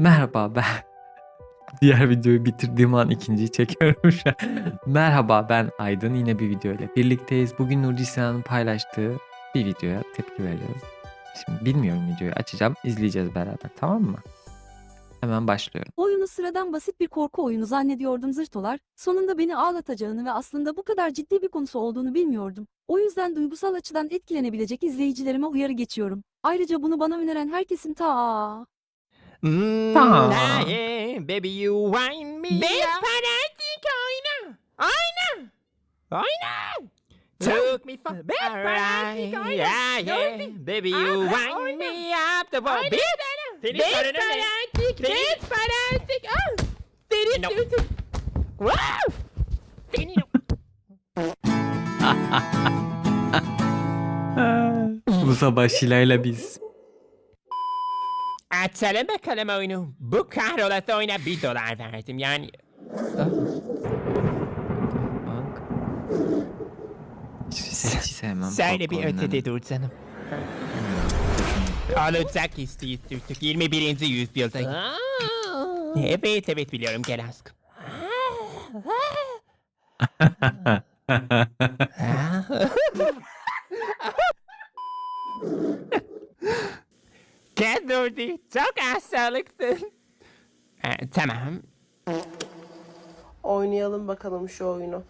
Merhaba ben. Diğer videoyu bitirdiğim an ikinciyi çekiyorum şu an. Merhaba ben Aydın. Yine bir video ile birlikteyiz. Bugün Nurci Sinan'ın paylaştığı bir videoya tepki veriyoruz. Şimdi bilmiyorum videoyu açacağım. izleyeceğiz beraber tamam mı? Hemen başlıyorum. Oyunu sıradan basit bir korku oyunu zannediyordum zırtolar. Sonunda beni ağlatacağını ve aslında bu kadar ciddi bir konusu olduğunu bilmiyordum. O yüzden duygusal açıdan etkilenebilecek izleyicilerime uyarı geçiyorum. Ayrıca bunu bana öneren herkesin ta Mm, Tamam. ah, yeah, baby you wine me Beş up. paratik oyna. Oyna. Oyna. Took me for paratik ride. oyna. Yeah, yeah. Baby you Aha, wine oyna. me up the wall. Oyna Beş. sana. Senin Beş sorunun ne? paratik. Senin- Beş paratik. Ah. Senin No. sütün. Wow. Senin Bu sabah Şila'yla biz. Açalım bakalım oyunu. Bu kahrolası oyuna bir dolar verdim yani. Bak. Hiç, hiç sevmem. Söyle korku bir oyunlarını. ötede dur canım. Olacak isteyiz Türk 21. yüzyıldayız. Evet evet biliyorum gel aşkım. Kız Nurdi çok hastalıksın. Ee, tamam. Oynayalım bakalım şu oyunu.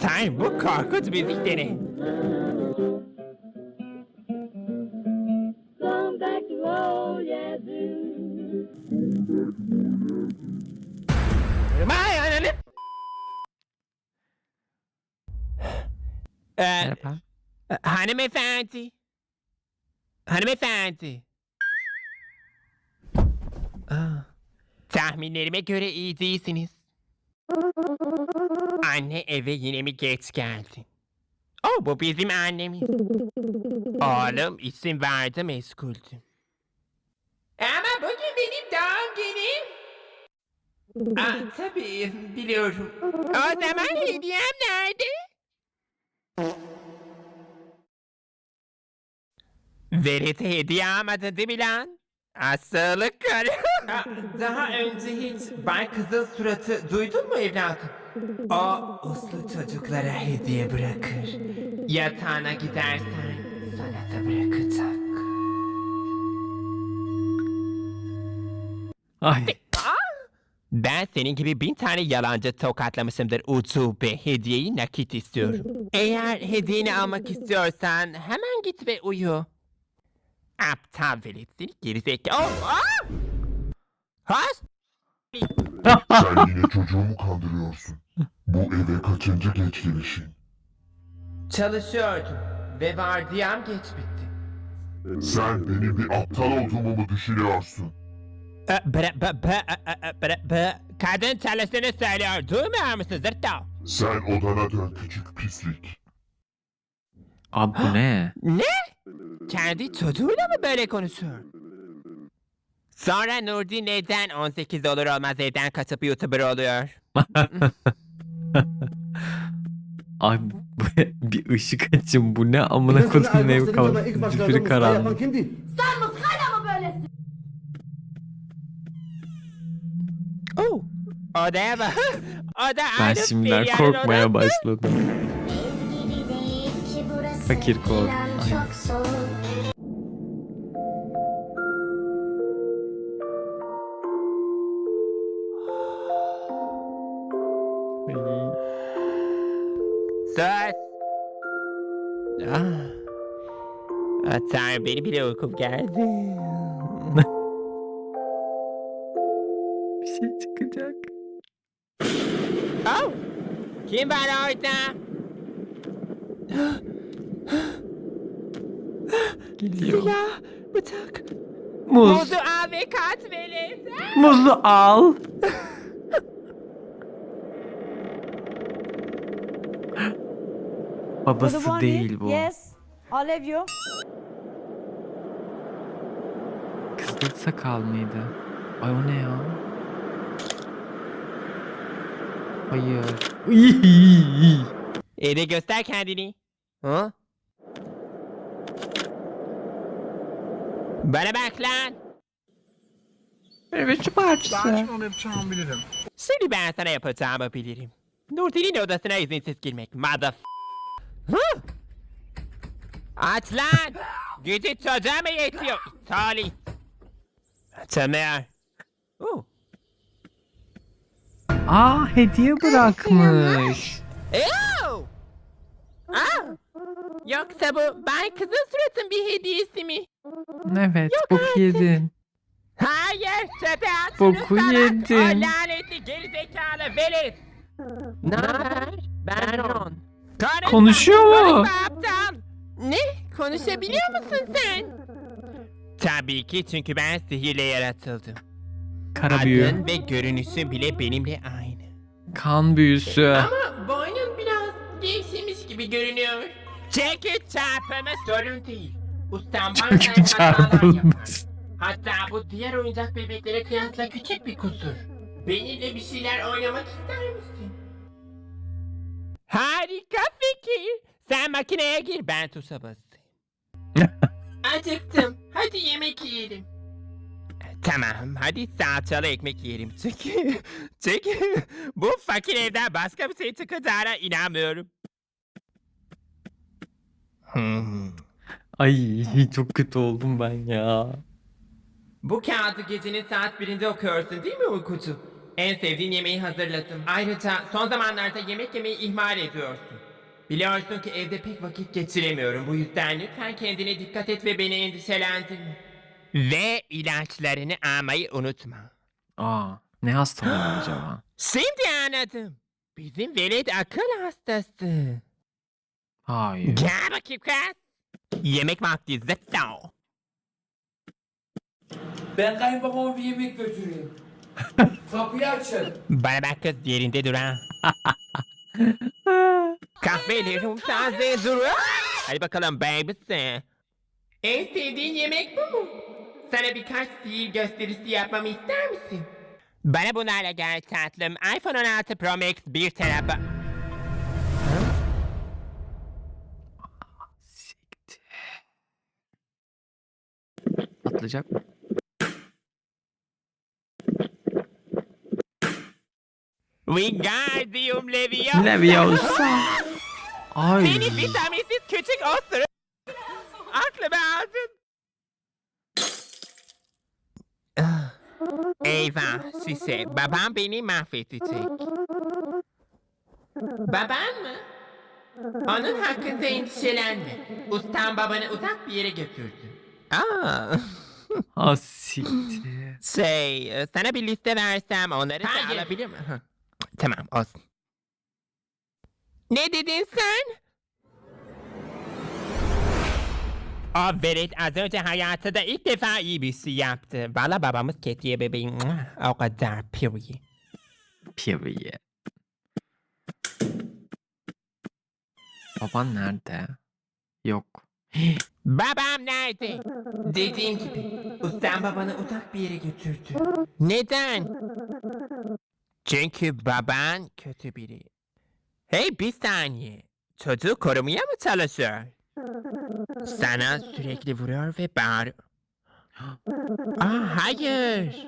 Tanrım bu korkunç müzikleri. Vay ananı. Ee, Merhaba. hanımefendi. Hanımefendi. Aa, tahminlerime göre iyi değilsiniz. Anne eve yine mi geç geldi? Oh bu bizim annemiz. Oğlum isim verdi meşguldü. Ama bugün benim doğum günüm. Aa, tabii biliyorum. O zaman hediyem nerede? Verete hediye almadın değil mi lan? Hastalık karı. Daha önce hiç Bay Kızıl suratı duydun mu evladım? O uslu çocuklara hediye bırakır. Yatağına gidersen sana da bırakacak. Ay. Ben senin gibi bin tane yalancı tokatlamışımdır ucube. Hediyeyi nakit istiyorum. Eğer hediyeni almak istiyorsan hemen git ve uyu. Aptal velet seni gerizekalı. Oh, ah! Has? Sen yine çocuğumu kandırıyorsun. Bu eve kaçıncı geç gelişin? Çalışıyordum ve vardiyam geç bitti. Sen benim bir aptal olduğumu mu düşünüyorsun? Kadın çalıştığını söylüyor. Duymuyor musun zırtto? Sen odana dön küçük pislik. Abi bu ne? Ne? Kendi çocuğuyla mı böyle konuşuyor? Sonra Nurdi neden 18 olur olmaz evden kaçıp YouTuber oluyor? Ay bu- bir ışık açın bu ne amına kodum ev kalan. Zifiri karanlık. kimdi? Oh, odaya bak. Oda Ben Arif şimdiden korkmaya odası. başladım. Fakir kol. Sus. Ah. Ah, Tanrım benim bile uykum geldi. Bir şey çıkacak. oh, kim var orada? Geliyor. Silah, bıçak. Muz. Muzu al ve kat velet. Muzu al. Babası değil bu. Yes. I love you. Kızıl sakal mıydı? Ay o ne ya? Hayır. Ede göster kendini. Ha? Bana bak lan. Evet şu parçası. Sakin ol yapacağımı bilirim. Şimdi ben sana yapacağımı bilirim. Nurten'in odasına izinsiz girmek. Mother Hı! Aç lan! Gücü çocuğa mı yetiyor? İtali. Tamer. Oo. Aa hediye bırakmış. Ew! Aa! Yoksa bu Bay Kızıl Surat'ın bir hediyesi mi? Evet boku yedin. Hayır çöpe at Boku şunu sana. yedin. O lanetli gerizekalı velet. Ne haber? Ben Ron. Konuşma, Konuşuyor mu? konuşma aptal. Ne? Konuşabiliyor musun sen? Tabii ki çünkü ben sihirle yaratıldım. Kara büyü. Adın ve görünüşün bile benimle aynı. Kan büyüsü. Ama boynun biraz gevşemiş gibi görünüyor. Çekil çarpımı sorun değil. Ustam bazen Çünkü hatalar yapar. Hatta bu diğer oyuncak bebeklere kıyasla küçük bir kusur. Benimle bir şeyler oynamak ister misin? Harika fikir. Sen makineye gir ben tuşa basayım. Acıktım. Hadi yemek yiyelim. Tamam hadi salçalı ekmek yiyelim. Çünkü, çünkü bu fakir evden başka bir şey çıkacağına inanmıyorum. Hmm. Ay çok kötü oldum ben ya. Bu kağıdı gecenin saat birinde okuyorsun değil mi uykucu? En sevdiğin yemeği hazırladım. Ayrıca son zamanlarda yemek yemeyi ihmal ediyorsun. Biliyorsun ki evde pek vakit geçiremiyorum. Bu yüzden lütfen kendine dikkat et ve beni endişelendirme. Ve ilaçlarını almayı unutma. Aa ne hastalığı acaba? Şimdi anladım. Bizim velet akıl hastası. Hayır. Gel bakayım kız. Yemek vakti zıttao. Ben kayınbabama bir yemek götüreyim. Kapıyı açın. Bana bak kız yerinde dur ha. Kahvelerim taze dur. Hadi bakalım babysi. En sevdiğin yemek bu mu? Sana birkaç sihir gösterisi yapmamı ister misin? Bana bunlarla gel tatlım. iPhone 16 Pro Max 1 TB. Siktir. Atlayacak mı? Wingardium Leviosa. Leviosa. Ay. Seni vitaminsiz küçük osuru. Aklımı aldın. Ah, Eyvah Sise, babam beni mahvedecek. Baban mı? Onun hakkında endişelenme. Ustam babanı uzak bir yere götürdü. Aa, Ha siktir. şey, sana bir liste versem onları da alabilir mi? Hı. Tamam, olsun. Ne dedin sen? Velet az önce hayatında ilk defa iyi bir şey yaptı. Valla babamız kediye bebeğim. O kadar period. Period. Baban nerede? Yok. Babam nerede? Dediğim gibi ustam babanı uzak bir yere götürdü. Neden? Çünkü baban kötü biri. Hey bir saniye. Çocuğu korumaya mı çalışıyor? Sana sürekli vuruyor ve bağırıyor. Aa, hayır.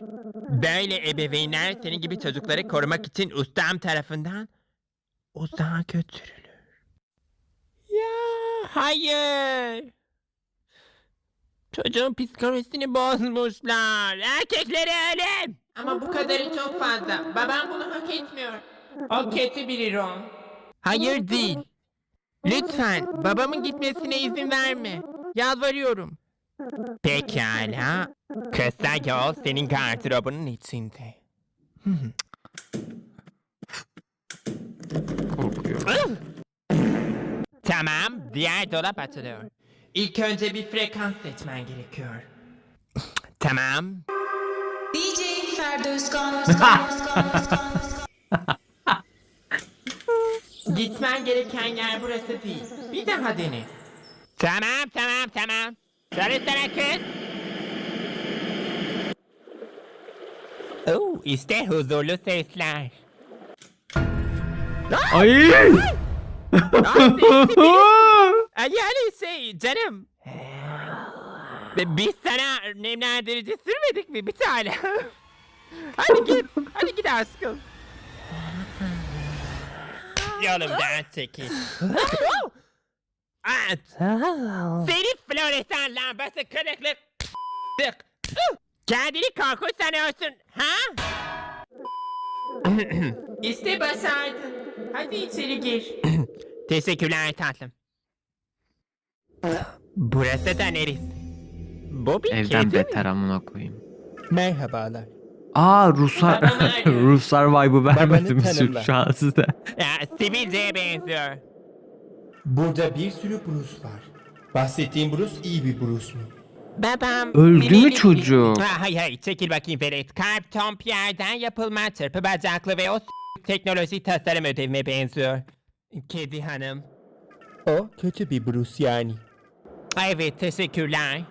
Böyle ebeveynler senin gibi çocukları korumak için ustam tarafından uzağa götürülür. Ya hayır. Çocuğun psikolojisini bozmuşlar. Erkekleri ölüm. Ama bu kadarı çok fazla. Babam bunu hak etmiyor. O kötü biri Ron. Hayır değil. Lütfen babamın gitmesine izin verme. Yalvarıyorum. Pekala. Kısa yol senin gardırobunun içinde. Korkuyorum. Tamam, diğer dolap açılıyor. İlk önce bir frekans seçmen gerekiyor. tamam. DJ Ferdi Özkan, Özkan, Özkan, Özkan, Özkan. Gitmen gereken yer burası değil. Bir daha dene. Tamam, tamam, tamam. Çalışsana kız. Oo, işte huzurlu sesler. Ay! Ay, yani şey canım. Ve Biz sana nemlendirici sürmedik mi bir tane? hadi git. Hadi git aşkım. Yolumdan çekil. At. Senin floresan lambası kırıklık. Tık. Kendini korkunç sanıyorsun. Ha? işte başardın. Hadi içeri gir. Teşekkürler tatlım. Burası da neresi? Bu bir Evden kedi mi? beter amına koyayım. Merhabalar. Aa Ruslar. Ruslar vibe'ı vermedim şu, şu an size. Ya, sivilceye benziyor. Burada bir sürü Bruce var. Bahsettiğim Bruce iyi bir Bruce mu? Babam... Öldü mü çocuk? Ha, hayır hayır çekil bakayım Ferit. Kalp tom Pierre'den yapılma çırpı bacaklı ve o teknoloji tasarım ödevime benziyor. Kedi hanım. O kötü bir Bruce yani. Evet teşekkürler.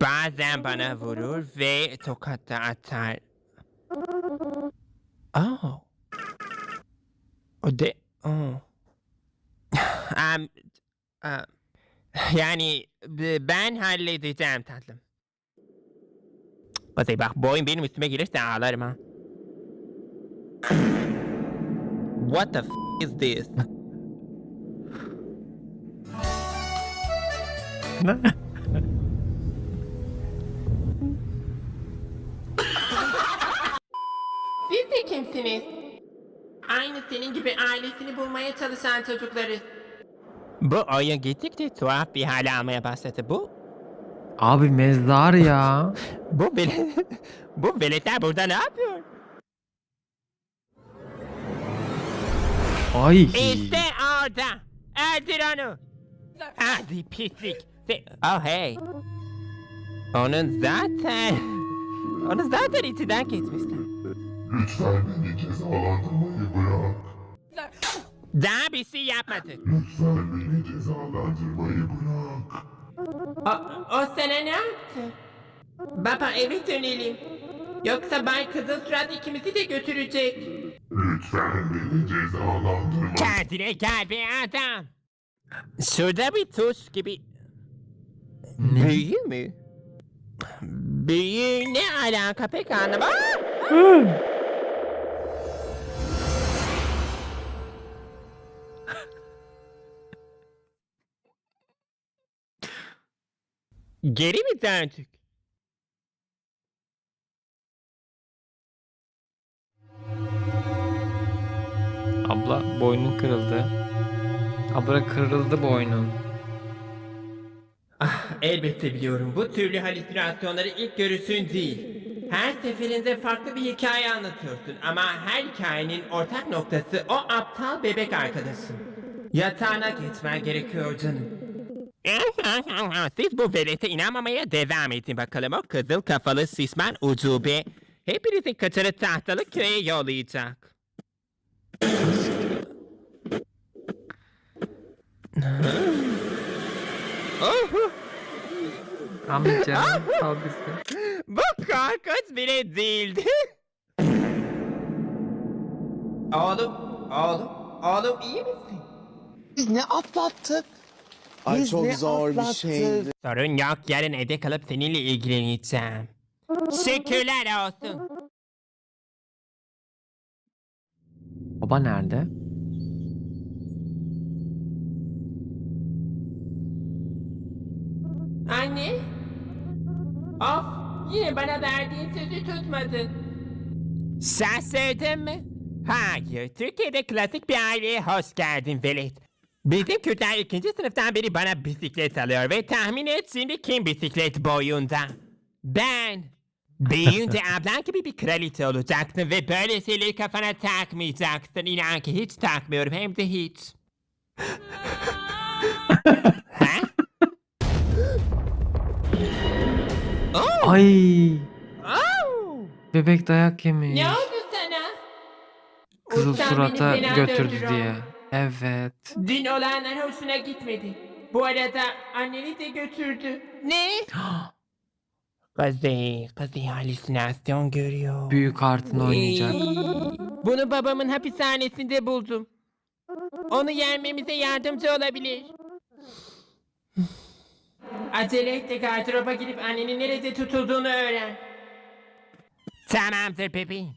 Bazen bana vurur ve tokat atar. Oh. O de... Oh. Am- ah, yani ben halledeceğim tatlım. Kuzey bak bu oyun benim üstüme gelirse ağlarım ha. What the f is this? Siz de kimsiniz? Aynı senin gibi ailesini bulmaya çalışan çocuklarız. Bu oyun gittikçe tuhaf bir hale almaya başladı. Bu, Abi mezar ya. bu velet, bu veletler burada ne yapıyor? Ay. İşte orada. Öldür onu. Hadi pislik. Se- oh hey. Onun zaten... Onu zaten içinden geçmişler. Lütfen beni cezalandırmayı bırak. Daha bir şey yapmadık. Lütfen beni cezalandırmayı bırak. O, o sana ne yaptı? Baba eve dönelim. Yoksa Bay Kızıl Surat ikimizi de götürecek. Lütfen beni cezalandırma. Kendine gel be adam. Şurada bir tuş gibi... Büyü mü? Büyü ne alaka pek anlamadım. Geri mi döndük? Abla boynun kırıldı. Abla kırıldı boynun. Ah, elbette biliyorum. Bu türlü halüsinasyonları ilk görüşün değil. Her seferinde farklı bir hikaye anlatıyorsun ama her hikayenin ortak noktası o aptal bebek arkadaşın. Yatağına geçmen gerekiyor canım. Siz bu velete inanmamaya devam edin bakalım. O kızıl kafalı sisman ucube. Hepinizin kaçarı tahtalı köye yollayacak. Oh, Amca abisi. Bu korkunç bile değildi. oğlum, oğlum, oğlum iyi misin? Biz ne atlattık? Ay Biz çok ne zor bir atlattık? şeydi. Sorun yok, yarın evde kalıp seninle ilgileneceğim. Şükürler olsun. Baba nerede? Anne? Of, yine bana verdiğin sözü tutmadın. Şaşırdın mı? Hayır, Türkiye'de klasik bir aileye hoş geldin Velet. Bizim Kürtler ikinci sınıftan beri bana bisiklet alıyor ve tahmin et şimdi kim bisiklet boyunda? Ben. Büyüyünce ablan gibi bir kraliçe olacaksın ve böyle şeyleri kafana takmayacaksın. İnan ki hiç takmıyorum hem de hiç. ha? Ay. Oh! Bebek dayak yemiş. Ne oldu sana? Kızıl Uçtan surata götürdü dövdü o. diye. Evet. Dün olanlar hoşuna gitmedi. Bu arada anneni de götürdü. Ne? Kuzey, Kuzey halüsinasyon görüyor. Büyük artın oynayacak. Bunu babamın hapishanesinde buldum. Onu yenmemize yardımcı olabilir. Acele et de gardıroba girip annenin nerede tutulduğunu öğren. Tamamdır bebeğim.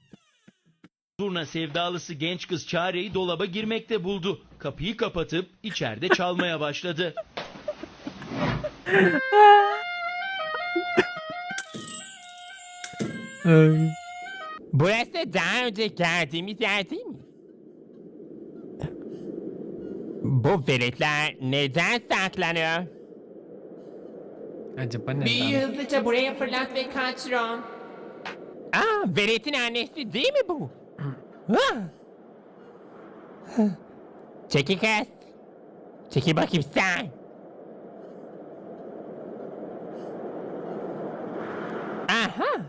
Turna sevdalısı genç kız çareyi dolaba girmekte buldu. Kapıyı kapatıp içeride çalmaya başladı. Burası daha önce geldiğimiz yer değil mi? Bu veletler neden saklanıyor? Acaba Büyüyü neden? hızlıca buraya fırlat ve kaç Ron. Aa, Velet'in annesi değil mi bu? Ha? Çekil kız. Çekil bakayım sen. Aha.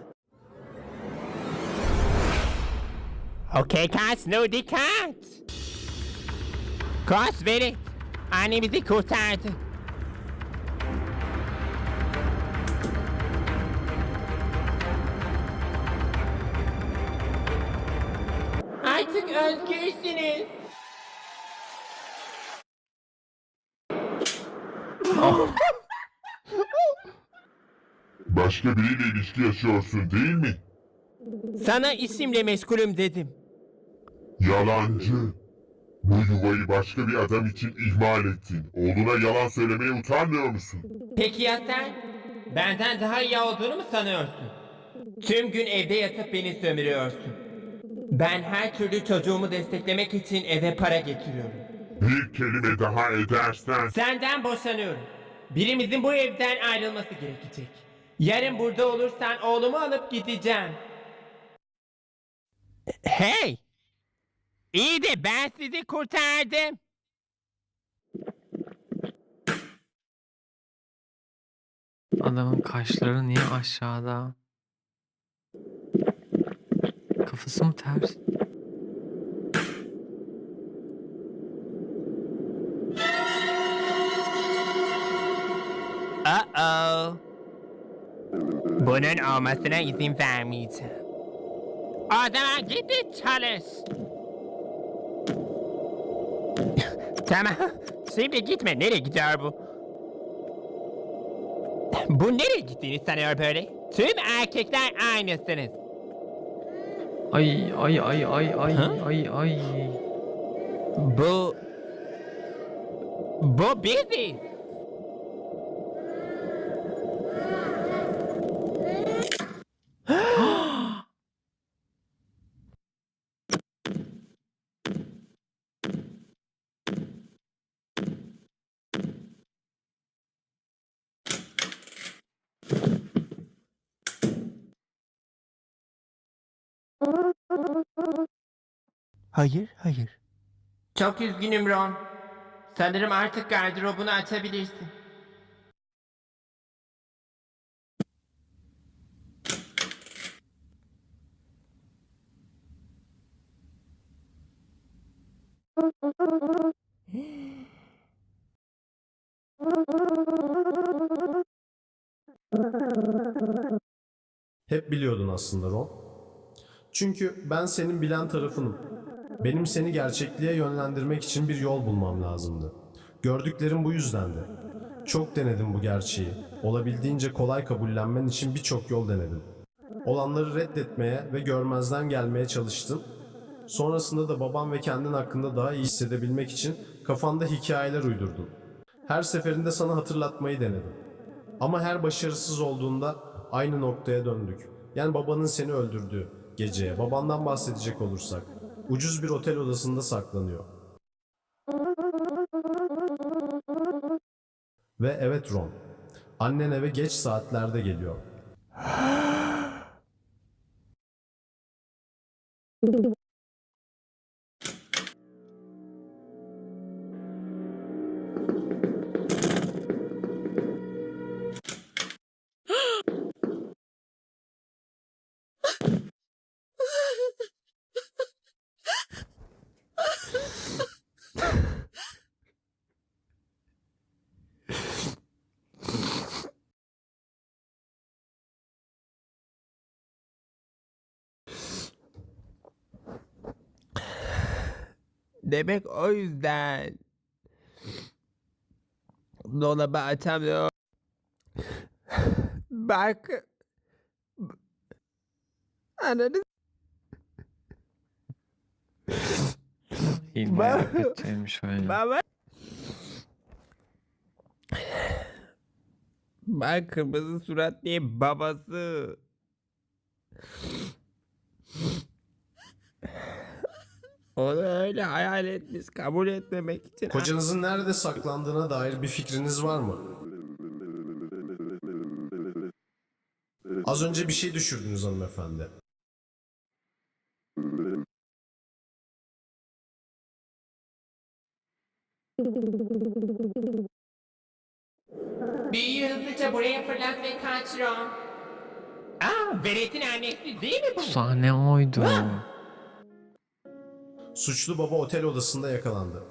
Okey kız, no dikkat. Kız Velet, annemizi kurtardı. Başka biriyle ilişki yaşıyorsun değil mi? Sana isimle meşgulüm dedim. Yalancı. Bu yuvayı başka bir adam için ihmal ettin. Oğluna yalan söylemeye utanmıyor musun? Peki ya sen? Benden daha iyi olduğunu mu sanıyorsun? Tüm gün evde yatıp beni sömürüyorsun. Ben her türlü çocuğumu desteklemek için eve para getiriyorum. Bir kelime daha edersen... Senden boşanıyorum. Birimizin bu evden ayrılması gerekecek. Yarın burada olursan oğlumu alıp gideceğim. Hey! İyi de ben sizi kurtardım. Adamın kaşları niye aşağıda? Kafası mı ters? Bunun olmasına izin vermeyeceğim. O zaman gidip çalış. tamam. Şimdi gitme. Nereye gidiyor bu? Bu nereye gittiğini sanıyor böyle? Tüm erkekler aynısınız. Ay ay ay ay ay Ha? ay ay. Bu... Bu biziz. Hayır, hayır. Çok üzgünüm Ron. Sanırım artık gardırobunu açabilirsin. Hep biliyordun aslında Ron. Çünkü ben senin bilen tarafınım. Benim seni gerçekliğe yönlendirmek için bir yol bulmam lazımdı. Gördüklerim bu yüzdendi. Çok denedim bu gerçeği. Olabildiğince kolay kabullenmen için birçok yol denedim. Olanları reddetmeye ve görmezden gelmeye çalıştım. Sonrasında da babam ve kendin hakkında daha iyi hissedebilmek için kafanda hikayeler uydurdun. Her seferinde sana hatırlatmayı denedim. Ama her başarısız olduğunda aynı noktaya döndük. Yani babanın seni öldürdüğü geceye. Babandan bahsedecek olursak. Ucuz bir otel odasında saklanıyor. Ve evet Ron. Annen eve geç saatlerde geliyor. Demek o yüzden. dolaba atamıyorum. Bak. Ananı İyi bayağı kötüymüş öyle. baba. Bak kırmızı surat diye babası. Onu öyle hayal etmiş kabul etmemek için. Kocanızın nerede saklandığına dair bir fikriniz var mı? Az önce bir şey düşürdünüz hanımefendi. Büyüyü hızlıca buraya fırlat ve kaç Ron. Aa, Velet'in annesi değil mi bu? Bu sahne oydu. Suçlu baba otel odasında yakalandı.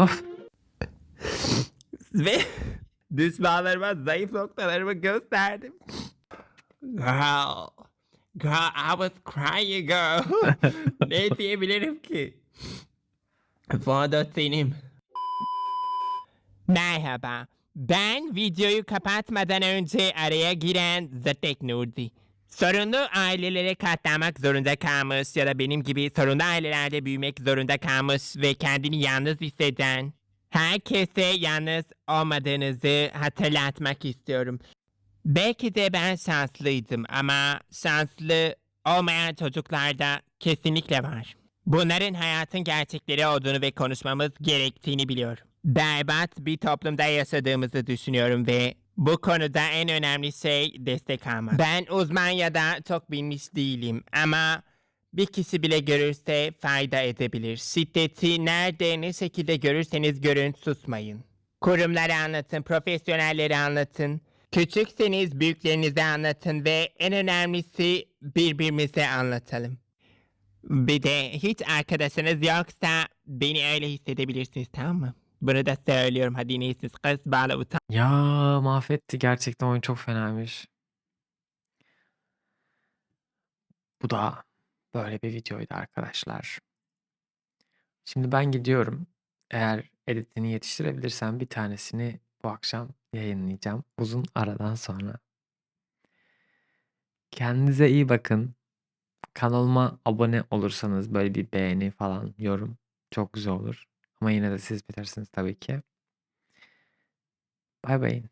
Of. Ve düşmanlarıma zayıf noktalarımı gösterdim. Girl. Girl, I was crying girl. ne diyebilirim ki? Foto senin. Merhaba. Ben videoyu kapatmadan önce araya giren The Teknurdi. Sorunlu ailelere katlanmak zorunda kalmış ya da benim gibi sorunlu ailelerde büyümek zorunda kalmış ve kendini yalnız hisseden herkese yalnız olmadığınızı hatırlatmak istiyorum. Belki de ben şanslıydım ama şanslı olmayan çocuklar da kesinlikle var. Bunların hayatın gerçekleri olduğunu ve konuşmamız gerektiğini biliyorum. Berbat bir toplumda yaşadığımızı düşünüyorum ve bu konuda en önemli şey destek almak. Ben uzman ya da çok bilmiş değilim ama bir kişi bile görürse fayda edebilir. Şiddeti nerede ne şekilde görürseniz görün susmayın. Kurumları anlatın, profesyonelleri anlatın. Küçükseniz büyüklerinize anlatın ve en önemlisi birbirimize anlatalım. Bir de hiç arkadaşınız yoksa beni öyle hissedebilirsiniz tamam mı? Bunu da söylüyorum hadi en iyisi kız bağla utan. Ya mahvetti gerçekten oyun çok fenaymış. Bu da böyle bir videoydu arkadaşlar. Şimdi ben gidiyorum. Eğer editini yetiştirebilirsem bir tanesini bu akşam yayınlayacağım. Uzun aradan sonra. Kendinize iyi bakın. Kanalıma abone olursanız böyle bir beğeni falan, yorum çok güzel olur. Ama yine de siz bilirsiniz tabii ki. Bay bay.